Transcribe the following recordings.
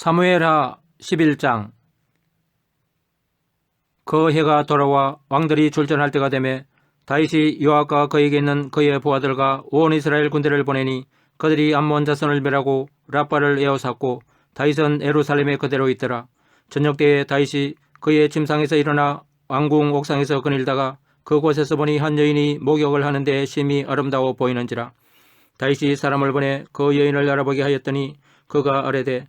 사무엘하 11장 그 해가 돌아와 왕들이 출전할 때가 되매 다윗이 요압과 그에게 있는 그의 부하들과 온 이스라엘 군대를 보내니 그들이 암몬 자손을 멸하고 라빠를 에워쌌고 다윗은 에루살렘에 그대로 있더라. 저녁 때에 다윗이 그의 침상에서 일어나 왕궁 옥상에서 거닐다가 그곳에서 보니 한 여인이 목욕을 하는데 심히 아름다워 보이는지라. 다윗이 사람을 보내 그 여인을 알아보게 하였더니 그가 아뢰되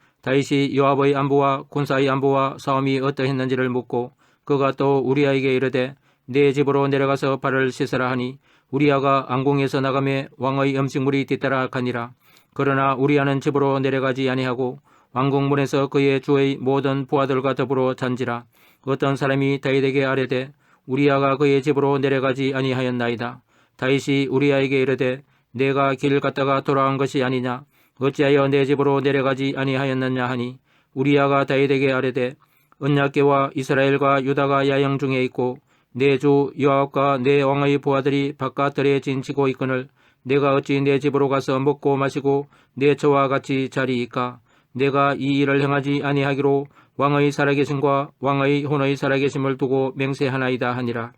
다윗이 요압의 안부와 군사의 안부와 싸움이 어떠했는지를 묻고 그가 또 우리아에게 이르되 내 집으로 내려가서 발을 씻으라 하니 우리아가 안궁에서 나가매 왕의 음식물이 뒤따라 가니라. 그러나 우리아는 집으로 내려가지 아니하고 왕궁문에서 그의 주의 모든 부하들과 더불어 잔지라. 어떤 사람이 다윗에게 아뢰되 우리아가 그의 집으로 내려가지 아니하였나이다. 다윗이 우리아에게 이르되 내가 길 갔다가 돌아온 것이 아니냐 어찌하여 내 집으로 내려가지 아니하였느냐 하니 우리아가 다윗에게 아뢰되 언약계와 이스라엘과 유다가 야영 중에 있고 내주 요압과 내 왕의 부하들이 바깥들에 진치고 있거늘 내가 어찌 내 집으로 가서 먹고 마시고 내 저와 같이 자리이까? 내가 이 일을 행하지 아니하기로 왕의 살아계심과 왕의 혼의 살아계심을 두고 맹세하나이다 하니라.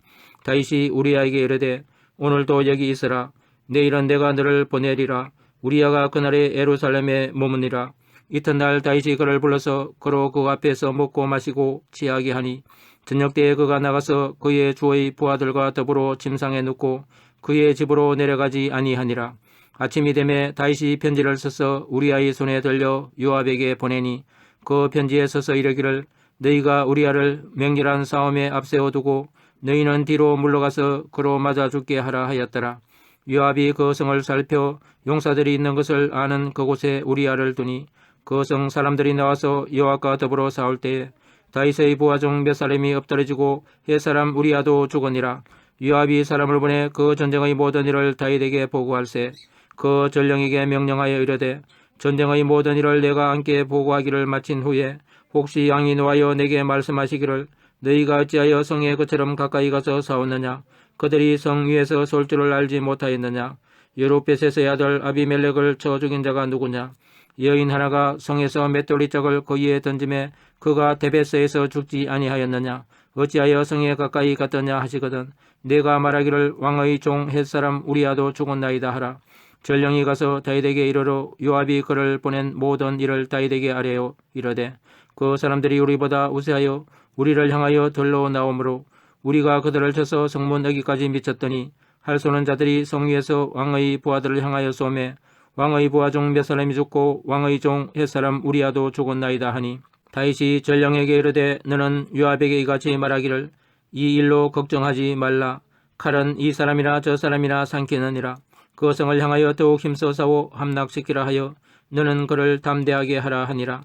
다윗이 우리아에게 이르되 오늘도 여기 있으라. 내일은 내가 너를 보내리라 우리아가 그날에 에루살렘에 머무니라 이튿날 다윗이 그를 불러서 그로 그 앞에서 먹고 마시고 취하게 하니 저녁 때에 그가 나가서 그의 주의 부하들과 더불어 침상에 눕고 그의 집으로 내려가지 아니하니라 아침이 되매 다윗이 편지를 써서 우리아의 손에 들려 요압에게 보내니 그 편지에 써서 이르기를 너희가 우리아를 맹렬한 싸움에 앞세워두고 너희는 뒤로 물러가서 그로 맞아 죽게 하라 하였더라. 요압이 그 성을 살펴 용사들이 있는 것을 아는 그곳에 우리아를 두니 그 성 사람들이 나와서 요압과 더불어 싸울 때에 다윗의 부하 중 몇 사람이 엎드러지고 햇사람 우리아도 죽으니라. 요압이 사람을 보내 그 전쟁의 모든 일을 다윗에게 보고할세 그 전령에게 명령하여 이르되 전쟁의 모든 일을 내가 함께 보고하기를 마친 후에 혹시 양이 놓아여 내게 말씀하시기를 너희가 어찌하여 성에 그처럼 가까이 가서 싸웠느냐 그들이 성 위에서 쏠 줄을 알지 못하였느냐? 여로벳에서의 아들 아비멜렉을 쳐 죽인 자가 누구냐? 여인 하나가 성에서 맷돌이 짝을 그 위에 던짐에 그가 데베스에서 죽지 아니하였느냐? 어찌하여 성에 가까이 갔더냐 하시거든. 내가 말하기를 왕의 종 햇사람 우리아도 죽었나이다 하라. 전령이 가서 다윗에게 이르러 요압이 그를 보낸 모든 일을 다윗에게 아뢰어 이르되 그 사람들이 우리보다 우세하여 우리를 향하여 들러 나오므로 우리가 그들을 쳐서 성문 여기까지 미쳤더니 할 쏘는 자들이 성 위에서 왕의 부하들을 향하여 쏘매 왕의 부하 중 몇 사람이 죽고 왕의 종 햇사람 우리아도 죽었나이다 하니 다윗이 전령에게 이르되 너는 요압에게 이같이 말하기를 이 일로 걱정하지 말라. 칼은 이 사람이나 저 사람이나 삼키느니라. 그 성을 향하여 더욱 힘써 싸워 함락시키라 하여 너는 그를 담대하게 하라 하니라.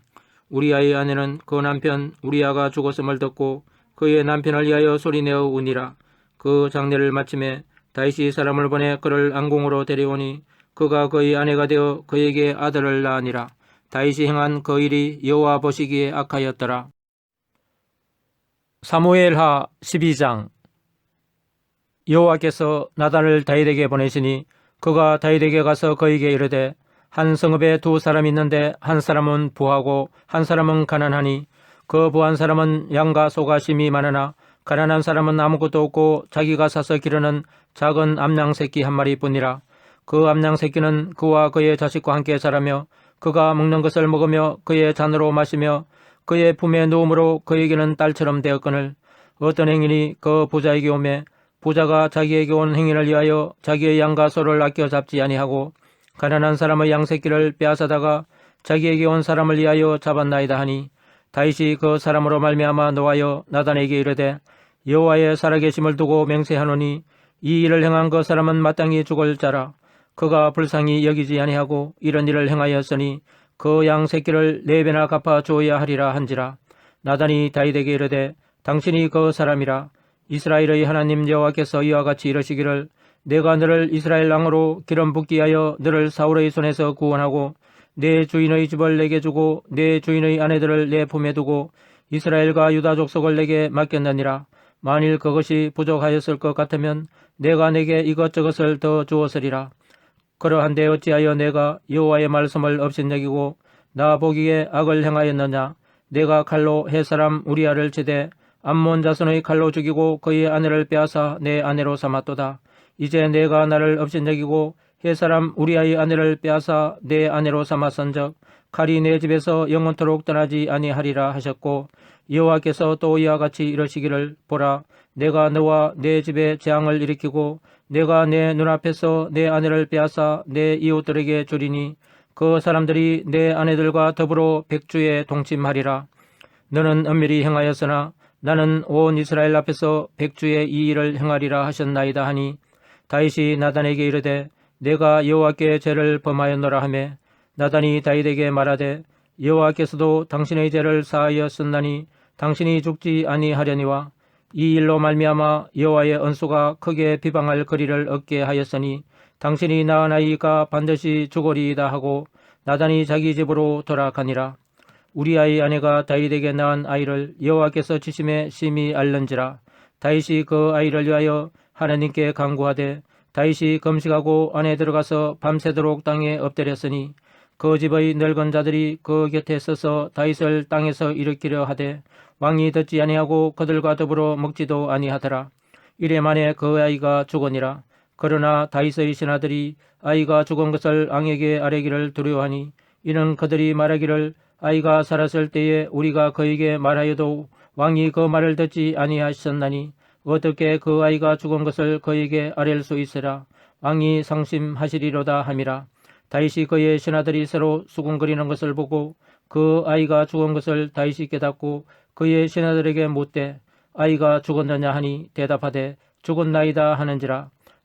우리아의 아내는 그 남편 우리아가 죽었음을 듣고 그의 남편을 위하여 소리내어 우니라. 그 장례를 마침에 다윗이 사람을 보내 그를 안궁으로 데려오니 그가 그의 아내가 되어 그에게 아들을 낳으니라. 다윗이 행한 그 일이 여호와 보시기에 악하였더라. 사무엘하 12장. 여호와께서 나단을 다윗에게 보내시니 그가 다윗에게 가서 그에게 이르되 한 성읍에 두 사람이 있는데 한 사람은 부하고 한 사람은 가난하니 그 부한 사람은 양과 소가 심이 많으나 가난한 사람은 아무것도 없고 자기가 사서 기르는 작은 암양 새끼 한 마리뿐이라 그 암양 새끼는 그와 그의 자식과 함께 자라며 그가 먹는 것을 먹으며 그의 잔으로 마시며 그의 품에 누움으로 그에게는 딸처럼 되었거늘 어떤 행인이 그 부자에게 오매 부자가 자기에게 온 행인을 위하여 자기의 양과 소를 아껴 잡지 아니하고 가난한 사람의 양 새끼를 빼앗아다가 자기에게 온 사람을 위하여 잡았나이다 하니 다윗이 그 사람으로 말미암아 노하여 나단에게 이르되 여호와의 살아계심을 두고 맹세하노니 이 일을 행한 그 사람은 마땅히 죽을 자라. 그가 불쌍히 여기지 아니하고 이런 일을 행하였으니 그 양 새끼를 네 배나 갚아 주어야 하리라 한지라. 나단이 다윗에게 이르되 당신이 그 사람이라. 이스라엘의 하나님 여호와께서 이와 같이 이러시기를 내가 너를 이스라엘 왕으로 기름 붓기 하여 너를 사울의 손에서 구원하고 내 주인의 집을 내게 주고 내 주인의 아내들을 내 품에 두고 이스라엘과 유다 족속을 내게 맡겼느니라. 만일 그것이 부족하였을 것 같으면 내가 내게 이것저것을 더 주었으리라. 그러한데 어찌하여 내가 여호와의 말씀을 업신여기고 나 보기에 악을 행하였느냐? 내가 칼로 햇사람 우리아를 치되 암몬 자손의 칼로 죽이고 그의 아내를 빼앗아 내 아내로 삼았도다. 이제 내가 나를 업신여기고 햇사람 우리아의 아내를 빼앗아 내 아내로 삼았은적 칼이 내 집에서 영원토록 떠나지 아니하리라 하셨고 여호와께서 또 이와 같이 이러시기를 보라. 내가 너와 내 집에 재앙을 일으키고 내가 내 눈앞에서 내 아내를 빼앗아 내 이웃들에게 주리니 그 사람들이 내 아내들과 더불어 백주에 동침하리라. 너는 은밀히 행하였으나 나는 온 이스라엘 앞에서 백주의 이 일을 행하리라 하셨나이다 하니 다윗이 나단에게 이르되 내가 여호와께 죄를 범하였노라 하매 나단이 다윗에게 말하되 여호와께서도 당신의 죄를 사하였었나니 당신이 죽지 아니하려니와 이 일로 말미암아 여호와의恩수가 크게 비방할 거리를 얻게 하였으니 당신이 낳은 아이가 반드시 죽으리이다 하고 나단이 자기 집으로 돌아가니라. 우리 아이 아내가 다윗에게 낳은 아이를 여호와께서 치심에 심히 알는지라 다윗이 그 아이를 위하여 하나님께 간구하되 다윗이 금식하고 안에 들어가서 밤새도록 땅에 엎드렸으니 그 집의 늙은 자들이 그 곁에 서서 다윗을 땅에서 일으키려 하되 왕이 듣지 아니하고 그들과 더불어 먹지도 아니하더라. 이래 만에 그 아이가 죽으니라. 그러나 다윗의 신하들이 아이가 죽은 것을 왕에게 아뢰기를 두려워하니 이는 그들이 말하기를 아이가 살았을 때에 우리가 그에게 말하여도 왕이 그 말을 듣지 아니하셨나니 어떻게 그 아이가 죽은 것을 그에게 아랠 수 있으라 왕이 상심하시리로다 함이라. 다윗이 그의 신하들이 서로 수군거리는 것을 보고 그 아이가 죽은 것을 다윗이 깨닫고 그의 신하들에게 묻되 아이가 죽었느냐 하니 대답하되 죽었나이다 하는지라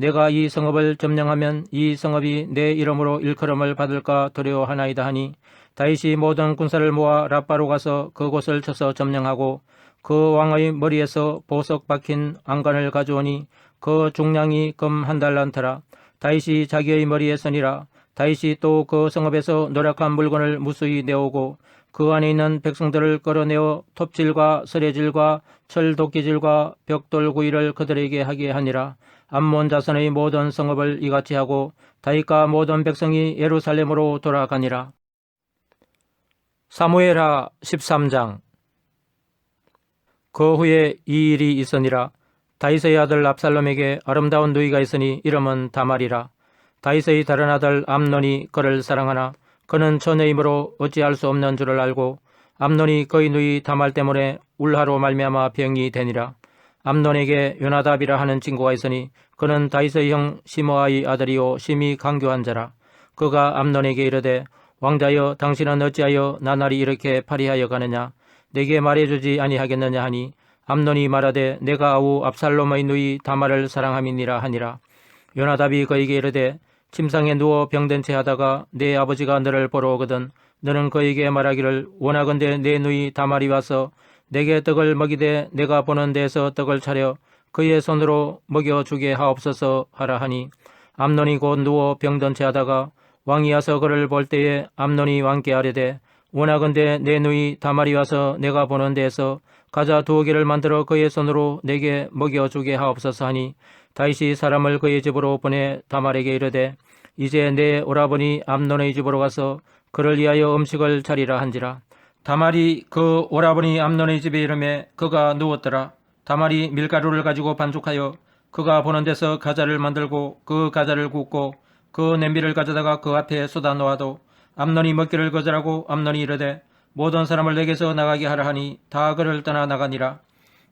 내가 이 성읍을 점령하면 이 성읍이 내 이름으로 일컬음을 받을까 두려워하나이다 하니 다윗이 모든 군사를 모아 라빠로 가서 그곳을 쳐서 점령하고 그 왕의 머리에서 보석 박힌 안관을 가져오니 그 중량이 금 한 달란트라. 다윗이 자기의 머리에 서니라. 다윗이 또 그 성읍에서 노력한 물건을 무수히 내오고 그 안에 있는 백성들을 끌어내어 톱질과 서래질과 철도끼질과 벽돌구이를 그들에게 하게 하니라 암몬 자손의 모든 성읍을 이같이 하고 다윗과 모든 백성이 예루살렘으로 돌아가니라. 사무엘하 13장. 그 후에 이 일이 있으니라. 다윗의 아들 압살롬에게 아름다운 누이가 있으니 이름은 다말이라. 다윗의 다른 아들 암논이 그를 사랑하나 그는 처녀이므로 어찌할 수 없는 줄을 알고 암논이 그의 누이 다말 때문에 울하로 말미암아 병이 되니라 암논에게 요나답이라 하는 친구가 있으니 그는 다윗의 형 시므아의 아들이요 심히 강교한 자라. 그가 암논에게 이르되 왕자여 당신은 어찌하여 나날이 이렇게 파리하여 가느냐 내게 말해주지 아니하겠느냐 하니 암논이 말하되 내가 아우 압살롬의 누이 다말을 사랑함이니라 하니라. 요나답이 그에게 이르되 침상에 누워 병든 채 하다가 내 아버지가 너를 보러 오거든 너는 그에게 말하기를 원하건대 내 누이 다말이 와서 내게 떡을 먹이되 내가 보는 데에서 떡을 차려 그의 손으로 먹여 주게 하옵소서 하라 하니 암논이 곧 누워 병든 채 하다가 왕이 와서 그를 볼 때에 암논이 왕께 아뢰되 원하건대 내 누이 다말이 와서 내가 보는 데에서 가자 두어 개를 만들어 그의 손으로 내게 먹여 주게 하옵소서 하니 다윗이 사람을 그의 집으로 보내 다말에게 이르되 이제 내 오라버니 암논의 집으로 가서 그를 위하여 음식을 차리라 한지라 다말이 그 오라버니 암논의 집에 이름에 그가 누웠더라. 다말이 밀가루를 가지고 반죽하여 그가 보는 데서 가자를 만들고 그 가자를 굽고 그 냄비를 가져다가 그 앞에 쏟아 놓아도 암논이 먹기를 거절하고 암논이 이르되 모든 사람을 내게서 나가게 하라 하니 다 그를 떠나 나가니라.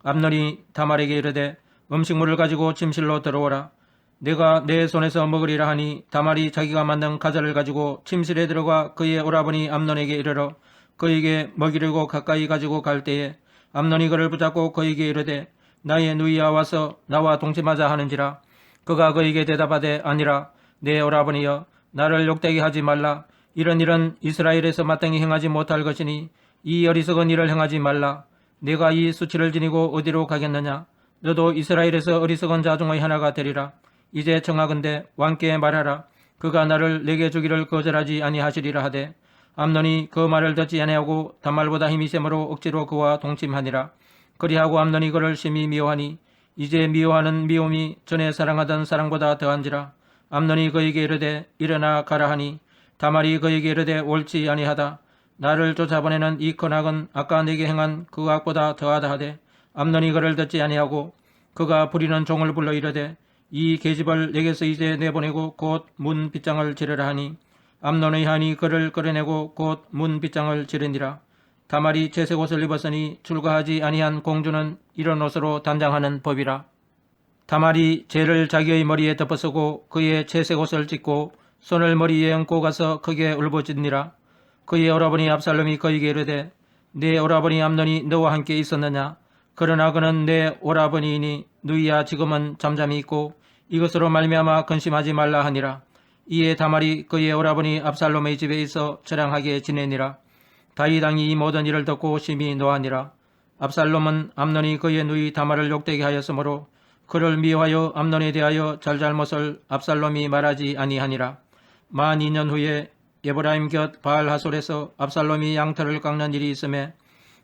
암논이 다말에게 이르되 음식물을 가지고 침실로 들어오라. 내가 내 손에서 먹으리라 하니 다말이 자기가 만든 가자를 가지고 침실에 들어가 그의 오라버니 암논에게 이르러 그에게 먹이려고 가까이 가지고 갈 때에 암논이 그를 붙잡고 그에게 이르되 나의 누이야 와서 나와 동침하자 하는지라. 그가 그에게 대답하되 아니라 내 오라버니여 나를 욕되게 하지 말라. 이런 일은 이스라엘에서 마땅히 행하지 못할 것이니 이 어리석은 일을 행하지 말라. 내가 이 수치를 지니고 어디로 가겠느냐? 너도 이스라엘에서 어리석은 자 중의 하나가 되리라. 이제 청하건대 왕께 말하라. 그가 나를 내게 주기를 거절하지 아니하시리라 하되 암논이 그 말을 듣지 아니하고 단말보다 힘이 세므로 억지로 그와 동침하니라. 그리하고 암논이 그를 심히 미워하니 이제 미워하는 미움이 전에 사랑하던 사랑보다 더한지라. 암논이 그에게 이르되 일어나 가라 하니 다말이 그에게 이르되 옳지 아니하다. 나를 쫓아보내는 이 큰악은 아까 내게 행한 그 악보다 더하다 하되 암논이 그를 듣지 아니하고 그가 부리는 종을 불러 이르되 이 계집을 내게서 이제 내보내고 곧 문 빗장을 지르라 하니 암논의 한이 그를 끌어내고 곧 문 빗장을 지르니라. 다말이 채색 옷을 입었으니 출가하지 아니한 공주는 이런 옷으로 단장하는 법이라. 다말이 죄를 자기의 머리에 덮어쓰고 그의 채색 옷을 찢고 손을 머리에 얹고 가서 크게 울부짖니라. 그의 오라버니 압살롬이 그에게 이르되 내 오라버니 암논이 너와 함께 있었느냐? 그러나 그는 내 오라버니이니 누이야 지금은 잠잠히 있고 이것으로 말미암아 근심하지 말라 하니라 이에 다말이 그의 오라버니 압살롬의 집에 있어 처량하게 지내니라. 다윗 왕이 이 모든 일을 듣고 심히 노하니라. 압살롬은 암논이 그의 누이 다말을 욕되게 하였으므로 그를 미워하여 암논에 대하여 잘잘못을 압살롬이 말하지 아니하니라. 만 2년 후에 에브라임 곁 바알 하솔에서 압살롬이 양털을 깎는 일이 있음에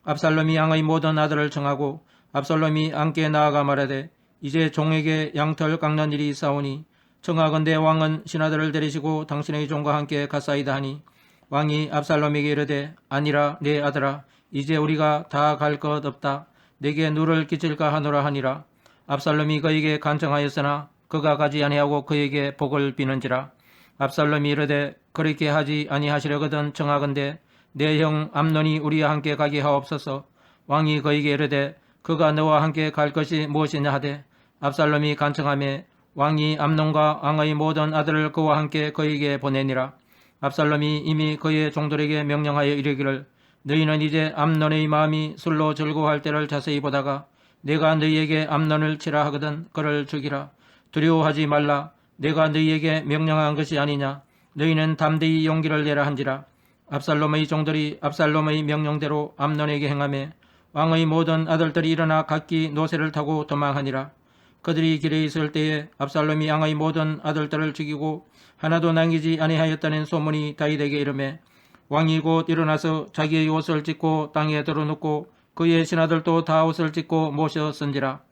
압살롬이 양의 모든 아들을 청하고 압살롬이 왕께 나아가 말하되 이제 종에게 양털 깎는 일이 있사오니 청하건대 왕은 신하들을 데리시고 당신의 종과 함께 갔사이다 하니 왕이 압살롬에게 이르되 아니라 내 아들아 이제 우리가 다 갈 것 없다. 내게 누를 끼칠까 하노라 하니라. 압살롬이 그에게 간청하였으나 그가 가지 아니하고 그에게 복을 비는지라. 압살롬이 이르되 그렇게 하지 아니하시려거든 청하건대 내 형 암논이 우리와 함께 가게 하옵소서. 왕이 그에게 이르되 그가 너와 함께 갈 것이 무엇이냐 하되 압살롬이 간청하며 왕이 암논과 왕의 모든 아들을 그와 함께 그에게 보내니라. 압살롬이 이미 그의 종들에게 명령하여 이르기를 너희는 이제 암논의 마음이 술로 즐거워할 때를 자세히 보다가 내가 너희에게 암논을 치라 하거든 그를 죽이라. 두려워하지 말라. 내가 너희에게 명령한 것이 아니냐. 너희는 담대히 용기를 내라 한지라. 압살롬의 종들이 압살롬의 명령대로 암논에게 행하며 왕의 모든 아들들이 일어나 각기 노새를 타고 도망하니라 그들이 길에 있을 때에 압살롬이 왕의 모든 아들들을 죽이고 하나도 남기지 아니하였다는 소문이 다윗에게 이르매 왕이 곧 일어나서 자기의 옷을 찢고 땅에 들어눕고 그의 신하들도 다 옷을 찢고 모셔 쓴지라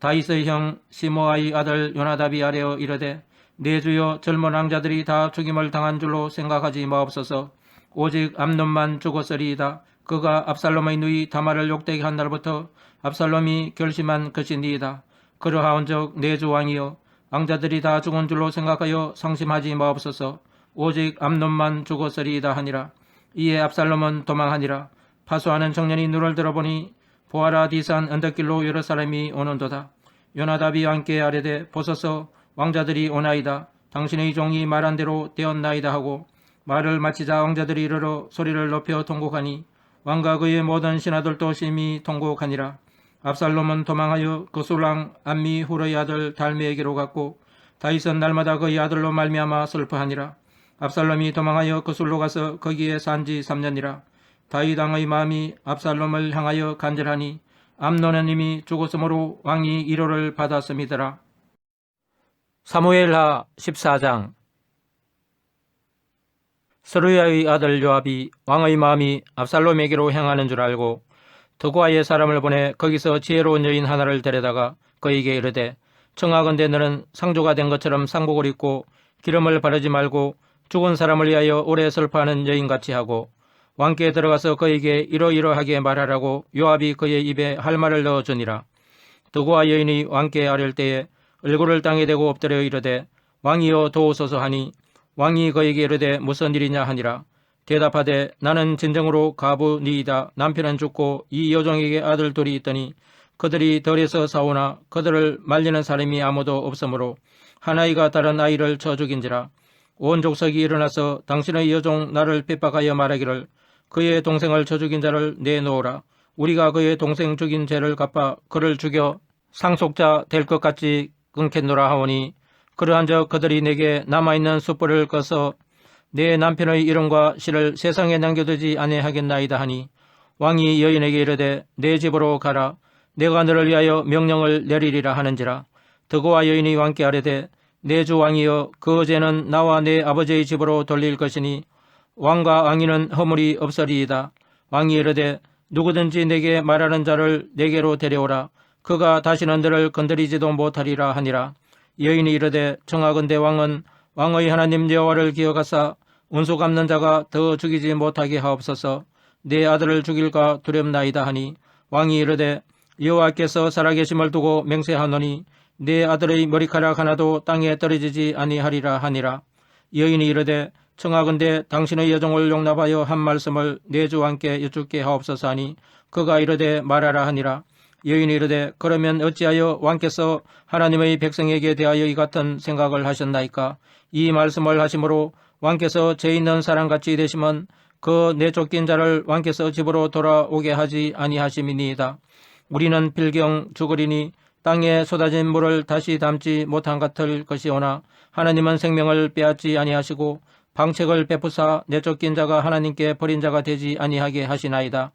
다윗의 형 시모아의 아들 요나답이 아뢰어 이르되 내 주여 젊은 왕자들이 다 죽임을 당한 줄로 생각하지 마옵소서. 오직 암논만 죽었으리이다. 그가 압살롬의 누이 다말을 욕되게 한 날부터 압살롬이 결심한 것이니이다 그러하온즉 내 주 왕이여 왕자들이 다 죽은 줄로 생각하여 상심하지 마옵소서. 오직 암논만 죽었으리이다 하니라. 이에 압살롬은 도망하니라. 파수하는 청년이 눈을 들어보니 보아라 디산 언덕길로 여러 사람이 오는도다. 요나답이 왕께 아뢰되 보소서. 왕자들이 오나이다. 당신의 종이 말한 대로 되었나이다 하고 말을 마치자 왕자들이 이르러 소리를 높여 통곡하니 왕과 그의 모든 신하들도 심히 통곡하니라 압살롬은 도망하여 거술왕 암미 후르의 아들 달메에게로 갔고 다윗은 날마다 그의 아들로 말미암아 슬퍼하니라. 압살롬이 도망하여 거슬로 가서 거기에 산지 3년이라. 다윗 왕의 마음이 압살롬을 향하여 간절하니 암노는 이미 죽었으므로 왕이 위로를 받았음이더라. 사무엘하 14장. 스루야의 아들 요압이 왕의 마음이 압살롬에게로 향하는 줄 알고 드고아의 사람을 보내 거기서 지혜로운 여인 하나를 데려다가 그에게 이르되 청하건대 너는 상조가 된 것처럼 상복을 입고 기름을 바르지 말고 죽은 사람을 위하여 오래 슬퍼하는 여인같이 하고 왕께 들어가서 그에게 이러이러하게 말하라고 요압이 그의 입에 할 말을 넣어주니라. 드고아 여인이 왕께 아랠 때에 얼굴을 땅에 대고 엎드려 이르되 왕이여 도우소서 하니 왕이 그에게 이르되 무슨 일이냐 하니라. 대답하되 나는 진정으로 가부니이다. 남편은 죽고 이 여종에게 아들 둘이 있더니 그들이 덜에서 싸우나 그들을 말리는 사람이 아무도 없으므로 한 아이가 다른 아이를 쳐 죽인지라. 온 족속이 일어나서 당신의 여종 나를 핍박하여 말하기를 그의 동생을 쳐 죽인 자를 내놓으라. 우리가 그의 동생 죽인 죄를 갚아 그를 죽여 상속자 될 것 같이 끊겠노라 하오니 그러한즉 그들이 내게 남아있는 숯불을 꺼서 내 남편의 이름과 시를 세상에 남겨두지 아니하겠나이다 하니 왕이 여인에게 이르되 내 집으로 가라. 내가 너를 위하여 명령을 내리리라 하는지라. 드고와 여인이 왕께 아뢰되 내 주 왕이여 그 죄는 나와 내 아버지의 집으로 돌릴 것이니 왕과 왕위는 허물이 없으리이다. 왕이 이르되 누구든지 내게 말하는 자를 내게로 데려오라. 그가 다시는 너를 건드리지도 못하리라 하니라. 여인이 이르되 청하건대 왕은 왕의 하나님 여호와를 기억하사 운수 갚는 자가 더 죽이지 못하게 하옵소서. 내 아들을 죽일까 두렵나이다 하니 왕이 이르되 여호와께서 살아계심을 두고 맹세하노니 내 아들의 머리카락 하나도 땅에 떨어지지 아니하리라 하니라. 여인이 이르되 청하건대 당신의 여종을 용납하여 한 말씀을 내 주 왕께 여쭙게 하옵소서 하니 그가 이르되 말하라 하니라 여인이 이르되 그러면 어찌하여 왕께서 하나님의 백성에게 대하여 이 같은 생각을 하셨나이까 이 말씀을 하심으로 왕께서 죄 있는 사람같이 되시면 그 내쫓긴 자를 왕께서 집으로 돌아오게 하지 아니하심이니이다. 우리는 필경 죽으리니 땅에 쏟아진 물을 다시 담지 못한 같을 것이오나 하나님은 생명을 빼앗지 아니하시고 방책을 베푸사 내쫓긴 자가 하나님께 버린 자가 되지 아니하게 하시나이다.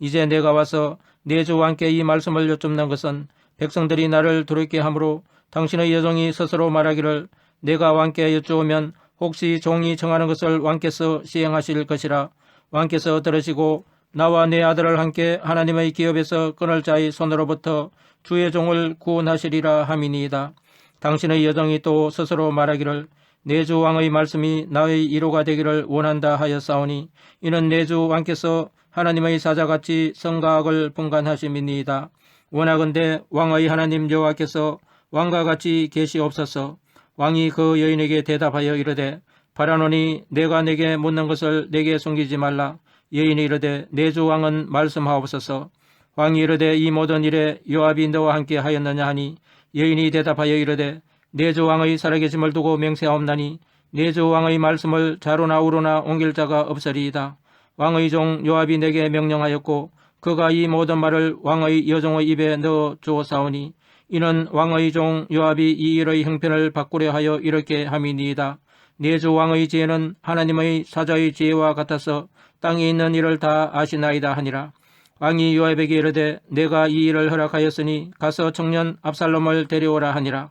이제 내가 와서 내주 왕께 이 말씀을 여쭙는 것은 백성들이 나를 두렵게 하므로 당신의 여종이 스스로 말하기를 내가 왕께 여쭈으면 혹시 종이 정하는 것을 왕께서 시행하실 것이라 왕께서 들으시고 나와 내 아들을 함께 하나님의 기업에서 끊을 자의 손으로부터 주의 종을 구원하시리라 함이니이다. 당신의 여종이 또 스스로 말하기를 내주 왕의 말씀이 나의 이로가 되기를 원한다 하였사오니 이는 내주 왕께서 하나님의 사자같이 성가학을 분간하심이니이다. 원하건대 왕의 하나님 여호와께서 왕과 같이 계시옵소서. 왕이 그 여인에게 대답하여 이르되 바라노니 내가 내게 묻는 것을 내게 숨기지 말라. 여인이 이르되 내주 왕은 말씀하옵소서. 왕이 이르되 이 모든 일에 요압이 너와 함께 하였느냐 하니 여인이 대답하여 이르되 내주 왕의 살아계심을 두고 맹세하옵나니 내주 왕의 말씀을 자로나 우로나 옮길 자가 없으리이다 왕의 종 요압이 내게 명령하였고 그가 이 모든 말을 왕의 여종의 입에 넣어 주었사오니 이는 왕의 종 요압이 이 일의 형편을 바꾸려 하여 이렇게 함이니이다. 내주 왕의 지혜는 하나님의 사자의 지혜와 같아서 땅에 있는 일을 다 아시나이다 하니라. 왕이 요압에게 이르되 내가 이 일을 허락하였으니 가서 청년 압살롬을 데려오라 하니라.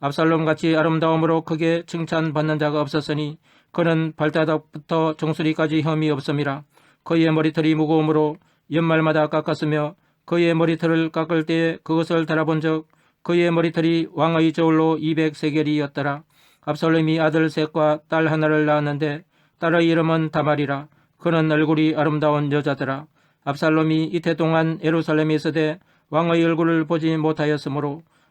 압살롬같이 아름다움으로 크게 칭찬받는 자가 없었으니 그는 발바닥부터 정수리까지 혐이 없음이라 그의 머리털이 무거움으로 연말마다 깎았으며 그의 머리털을 깎을 때에 그것을 달아본 적 그의 머리털이 왕의 저울로 200세겔이었더라. 압살롬이 아들 셋과 딸 하나를 낳았는데 딸의 이름은 다말이라. 그는 얼굴이 아름다운 여자더라. 압살롬이 이태 동안 예루살렘에 있으되 왕의 얼굴을 보지 못하였으므로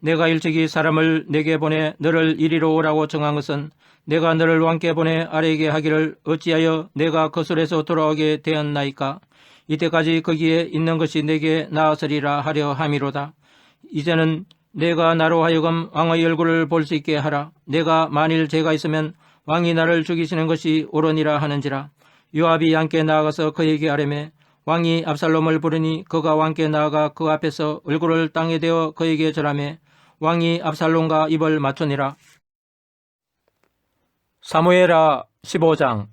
내가 일찍이 사람을 내게 보내 너를 이리로 오라고 정한 것은 내가 너를 왕께 보내 아래에게 하기를 어찌하여 내가 거슬에서 돌아오게 되었나이까? 이때까지 거기에 있는 것이 내게 나았으리라 하려 함이로다. 이제는 내가 나로 하여금 왕의 얼굴을 볼 수 있게 하라. 내가 만일 죄가 있으면 왕이 나를 죽이시는 것이 옳으니라 하는지라. 요압이 왕께 나아가서 그에게 아뢰매 왕이 압살롬을 부르니 그가 왕께 나아가 그 앞에서 얼굴을 땅에 대어 그에게 절하매 왕이 압살롬과 입을 맞추니라. 사무엘하 15장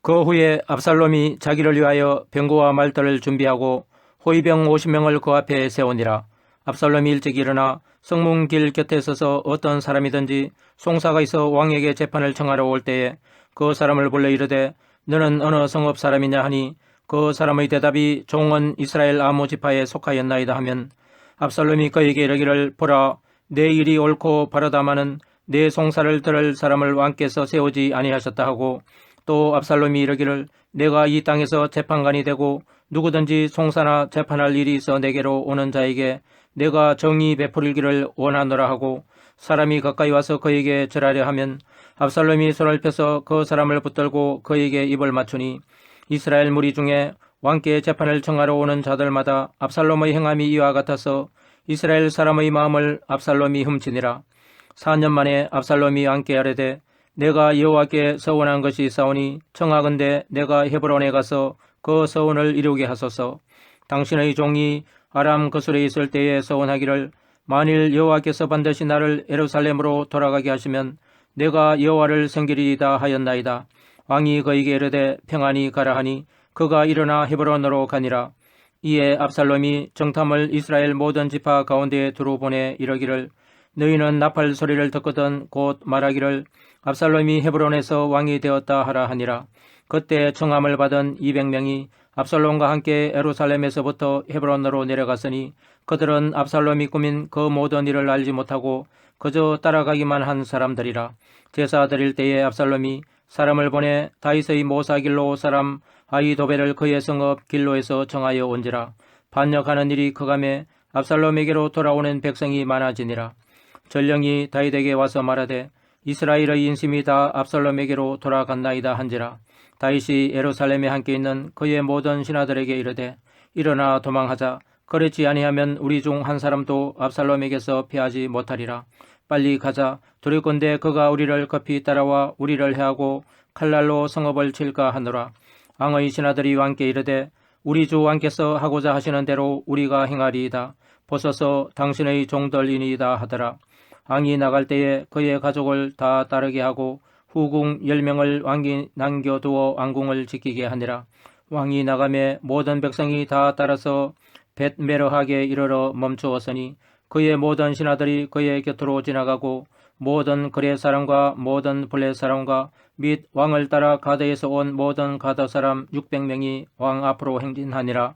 그 후에 압살롬이 자기를 위하여 병거와 말들을 준비하고 호위병 50명을 그 앞에 세우니라. 압살롬이 일찍 일어나 성문길 곁에 서서 어떤 사람이든지 송사가 있어 왕에게 재판을 청하러 올 때에 그 사람을 불러 이르되 너는 어느 성읍 사람이냐 하니 그 사람의 대답이 종은 이스라엘 아모 지파에 속하였나이다 하면 압살롬이 그에게 이르기를 보라 내 일이 옳고 바르다마는 내 송사를 들을 사람을 왕께서 세우지 아니하셨다 하고 또 압살롬이 이르기를 내가 이 땅에서 재판관이 되고 누구든지 송사나 재판할 일이 있어 내게로 오는 자에게 내가 정의 베풀기를 원하노라 하고 사람이 가까이 와서 그에게 절하려 하면 압살롬이 손을 펴서 그 사람을 붙들고 그에게 입을 맞추니 이스라엘 무리 중에 왕께 재판을 청하러 오는 자들마다 압살롬의 행함이 이와 같아서 이스라엘 사람의 마음을 압살롬이 훔치니라. 4년 만에 압살롬이 왕께 아뢰되 내가 여호와께 서원한 것이 싸우니 청하건대 내가 헤브론에 가서 그 서원을 이루게 하소서. 당신의 종이 아람 거슬에 있을 때에 서원하기를 만일 여호와께서 반드시 나를 예루살렘으로 돌아가게 하시면 내가 여호와를 섬기리이다 하였나이다. 왕이 그에게 이르되 평안히 가라 하니 그가 일어나 헤브론으로 가니라. 이에 압살롬이 정탐을 이스라엘 모든 지파 가운데에 두루 보내 이르기를 너희는 나팔 소리를 듣거든 곧 말하기를 압살롬이 헤브론에서 왕이 되었다 하라 하니라. 그때 청함을 받은 200명이 압살롬과 함께 에루살렘에서부터 헤브론으로 내려갔으니 그들은 압살롬이 꾸민 그 모든 일을 알지 못하고 그저 따라가기만 한 사람들이라. 제사 드릴 때에 압살롬이 사람을 보내 다윗의 모사길로 사람 아이도벨을 그의 성읍 길로에서 정하여 온지라. 반역하는 일이 크감에 압살롬에게로 돌아오는 백성이 많아지니라. 전령이 다윗에게 와서 말하되 이스라엘의 인심이 다 압살롬에게로 돌아갔나이다 한지라. 다윗이 예루살렘에 함께 있는 그의 모든 신하들에게 이르되 일어나 도망하자. 그렇지 아니하면 우리 중 한 사람도 압살롬에게서 피하지 못하리라. 빨리 가자. 두렵건대 그가 우리를 급히 따라와 우리를 해하고 칼날로 성읍을 칠까 하노라. 왕의 신하들이 왕께 이르되 우리 주 왕께서 하고자 하시는 대로 우리가 행하리이다. 보소서 당신의 종들이니이다 하더라. 왕이 나갈 때에 그의 가족을 다 따르게 하고 후궁 열명을 왕이 남겨두어 왕궁을 지키게 하니라. 왕이 나감에 모든 백성이 다 따라서 벳메르하게 이르러 멈추었으니 그의 모든 신하들이 그의 곁으로 지나가고 모든 그레 사람과 모든 블레 사람과 및 왕을 따라 가드에서 온 모든 가드 사람 600명이 왕 앞으로 행진하니라.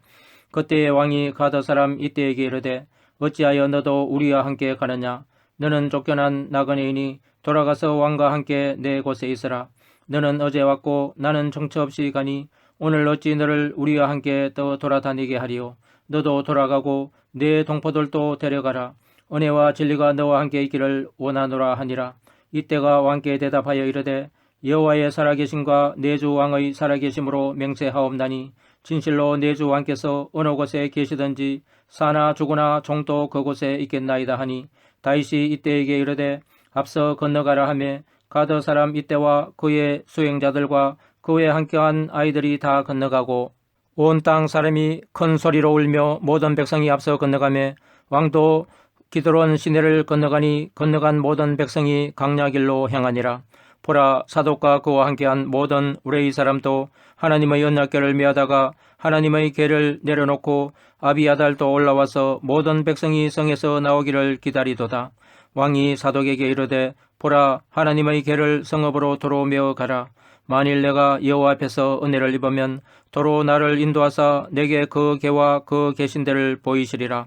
그때에 왕이 가드 사람 이때에게 이르되 어찌하여 너도 우리와 함께 가느냐? 너는 쫓겨난 나그네이니 돌아가서 왕과 함께 내 곳에 있으라. 너는 어제 왔고 나는 정처 없이 가니 오늘 어찌 너를 우리와 함께 또 돌아다니게 하리요. 너도 돌아가고 내 동포들도 데려가라. 은혜와 진리가 너와 함께 있기를 원하노라 하니라. 이때가 왕께 대답하여 이르되 여호와의 살아계심과 내주 왕의 살아계심으로 맹세하옵나니 진실로 내주 왕께서 어느 곳에 계시든지 사나 죽으나 종도 그곳에 있겠나이다 하니 다윗이 이때에게 이르되 앞서 건너가라 하며 가드 사람 이때와 그의 수행자들과 그에 함께한 아이들이 다 건너가고 온 땅 사람이 큰 소리로 울며 모든 백성이 앞서 건너가며 왕도 기드론 시내를 건너가니 건너간 모든 백성이 강야길로 향하니라. 보라 사독과 그와 함께한 모든 우레이 사람도 하나님의 언약궤를 메하다가 하나님의 궤를 내려놓고 아비아달도 올라와서 모든 백성이 성에서 나오기를 기다리도다. 왕이 사독에게 이르되 보라 하나님의 개를 성읍으로 도로 메어 가라 만일 내가 여호와 앞에서 은혜를 입으면 도로 나를 인도하사 내게 그 개와 그 계신대를 보이시리라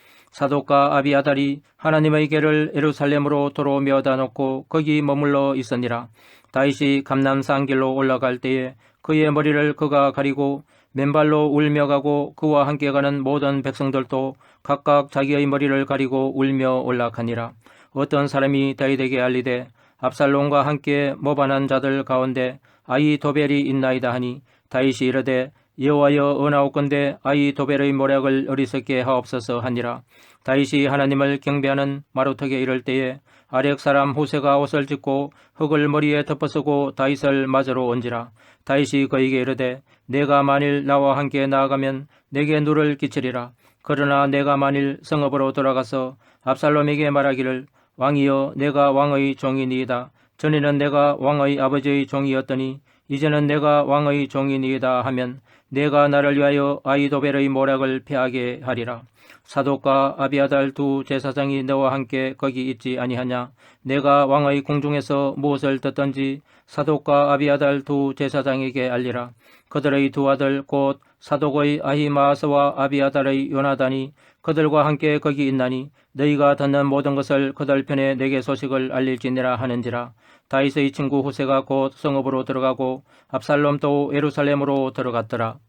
사독과 아비아달이 하나님의 개를 에루살렘으로 도로 메어다 놓고 거기 머물러 있으니라 다윗이 감남산 길로 올라갈 때에 그의 머리를 그가 가리고 맨발로 울며 가고 그와 함께 가는 모든 백성들도 각각 자기의 머리를 가리고 울며 올라가니라. 어떤 사람이 다윗에게 알리되 압살롬과 함께 모반한 자들 가운데 아이 도벨이 있나이다 하니 다윗이 이르되 여호와여 은하옵건대 아이 도벨의 모략을 어리석게 하옵소서 하니라. 다윗이 하나님을 경배하는 마루턱에 이를 때에 아렉 사람 후세가 옷을 찢고 흙을 머리에 덮어쓰고 다윗을 맞으러 온지라. 다윗이 그에게 이르되 내가 만일 나와 함께 나아가면 내게 누를 끼치리라. 그러나 내가 만일 성읍으로 돌아가서 압살롬에게 말하기를 왕이여 내가 왕의 종이니이다. 전에는 내가 왕의 아버지의 종이었더니 이제는 내가 왕의 종이니이다 하면 내가 나를 위하여 아이도벨의 모략을 피하게 하리라. 사독과 아비아달 두 제사장이 너와 함께 거기 있지 아니하냐? 내가 왕의 궁중에서 무엇을 듣던지 사독과 아비아달 두 제사장에게 알리라. 그들의 두 아들 곧 사독의 아히마아스와 아비아달의 요나단이 그들과 함께 거기 있나니 너희가 듣는 모든 것을 그들 편에 내게 소식을 알릴지니라 하는지라. 다윗의 친구 후세가 곧 성읍으로 들어가고 압살롬도 예루살렘으로 들어갔더라.